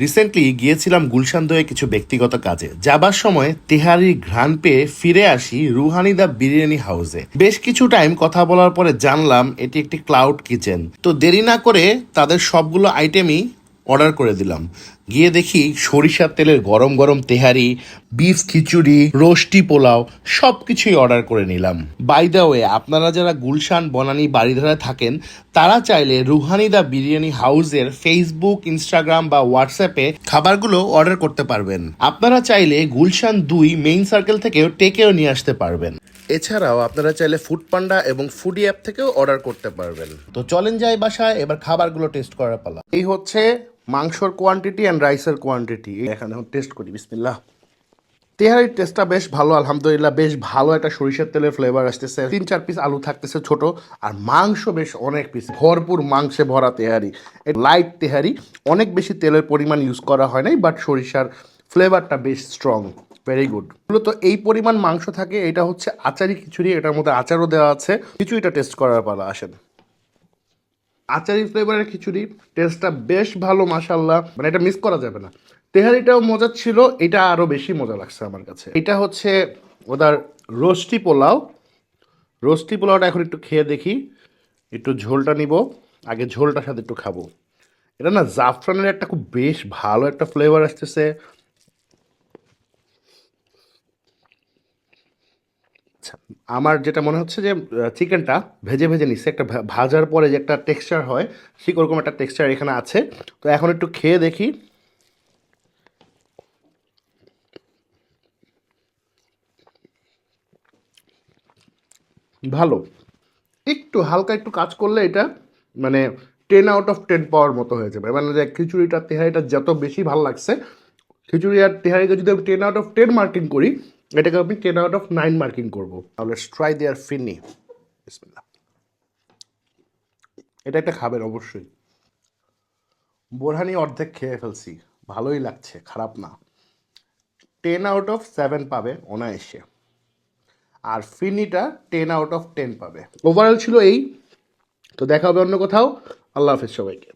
Recently গিয়েছিলাম গুলশান দয়ে কিছু ব্যক্তিগত কাজে। যাবার সময় তেহারি ঘ্রাণ পেয়ে ফিরে আসি রুহানি দা বিরিয়ানি হাউসে। বেশ কিছু টাইম কথা বলার পরে জানলাম এটি একটি ক্লাউড কিচেন তো দেরি না করে তাদের সবগুলো আইটেমই অর্ডার করে দিলাম। গিয়ে দেখি সরিষার তেলের গরম গরম তেহারি, বিফ খিচুড়ি, রোস্টি পোলাও সব কিছুই অর্ডার করে নিলাম। বাই দ্য ওয়ে আপনারা যারা গুলশান বনানী বাড়িধারায় থাকেন, তারা চাইলে রুহানি দা বিরিয়ানি হাউসের ফেসবুক ইনস্টাগ্রাম বা হোয়াটসঅ্যাপে খাবারগুলো অর্ডার করতে পারবেন। আপনারা চাইলে গুলশান দুই মেইন সার্কেল থেকেও টেকেও নিয়ে আসতে পারবেন। এছাড়াও আপনারা চাইলে ফুড পান্ডা এবং ফুডি অ্যাপ থেকেও অর্ডার করতে পারবেন। তো চলেন যাই বাসায়, এবার খাবারগুলো টেস্ট করার পালা। এই হচ্ছে মাংসর কোয়ান্টিটি অ্যান্ড রাইসের কোয়ান্টিটি এখানে টেস্ট করি, বিসমিল্লাহ। তেহারির টেস্টটা বেশ ভালো, আলহামদুলিল্লাহ, বেশ ভালো একটা সরিষার তেলের ফ্লেভার আসতেছে। তিন চার পিস আলু থাকতেছে ছোট, আর মাংস বেশ অনেক পিস ভরপুর মাংসে ভরা তেহারি। লাইট তেহারি, অনেক বেশি তেলের পরিমাণ ইউজ করা হয় নাই বাট সরিষার ফ্লেভারটা বেশ স্ট্রং ভেরি গুড মূলত এই পরিমাণ মাংস থাকে, এটা হচ্ছে আচারি খিচুড়ি, এটার মধ্যে আচারও দেওয়া আছে। খিচুড়িটা টেস্ট করার পালা, আসেন। আচারি ফ্লেভারের খিচুড়ি টেস্টটা বেশ ভালো মাসাল্লাহ মানে এটা মিস করা যাবে না। তেহারিটাও মজা ছিল, এটা আরও বেশি মজা লাগছে আমার কাছে। এটা হচ্ছে ওদের রোস্টি পোলাও। রোস্টি পোলাওটা এখন একটু খেয়ে দেখি। একটু ঝোলটা নিব, আগে ঝোলটার সাথে একটু খাব। এটা না জাফরানের একটা খুব বেশ ভালো একটা ফ্লেভার আসতেছে। আমার যেটা মনে হচ্ছে যে চিকেনটা ভেজে ভেজে নিচ্ছে। একটা ভাজার পরে যে একটা টেক্সচার হয়, ঠিক ওরকম একটা টেক্সচার এখানে আছে। তো এখন একটু খেয়ে দেখি। ভালো। একটু হালকা একটু কাজ করলে এটা মানে টেন আউট অফ টেন পাওয়ার মতো হয়ে যাবে। মানে যে খিচুড়িটা তেহারিটা যত বেশি ভালো লাগছে, খিচুড়ি আর তেহারিকে যদি আমি ten out of ten marking করি এটাকে আমি ten out of nine marking করব। তাহলে ট্রাই দেয়ার ফিনি এটা একটা খাবেন অবশ্যই। বোরহানি অর্ধেক খেয়ে ফেলছি। ভালোই লাগছে, খারাপ না। টেন আউট অফ সেভেন পাবে অনায়াসে। আর ফিনিটা টেন আউট অফ টেন পাবে। ওভারঅল ছিল এই। তো দেখা হবে অন্য কোথাও। আল্লাহ হাফেজ সবাইকে।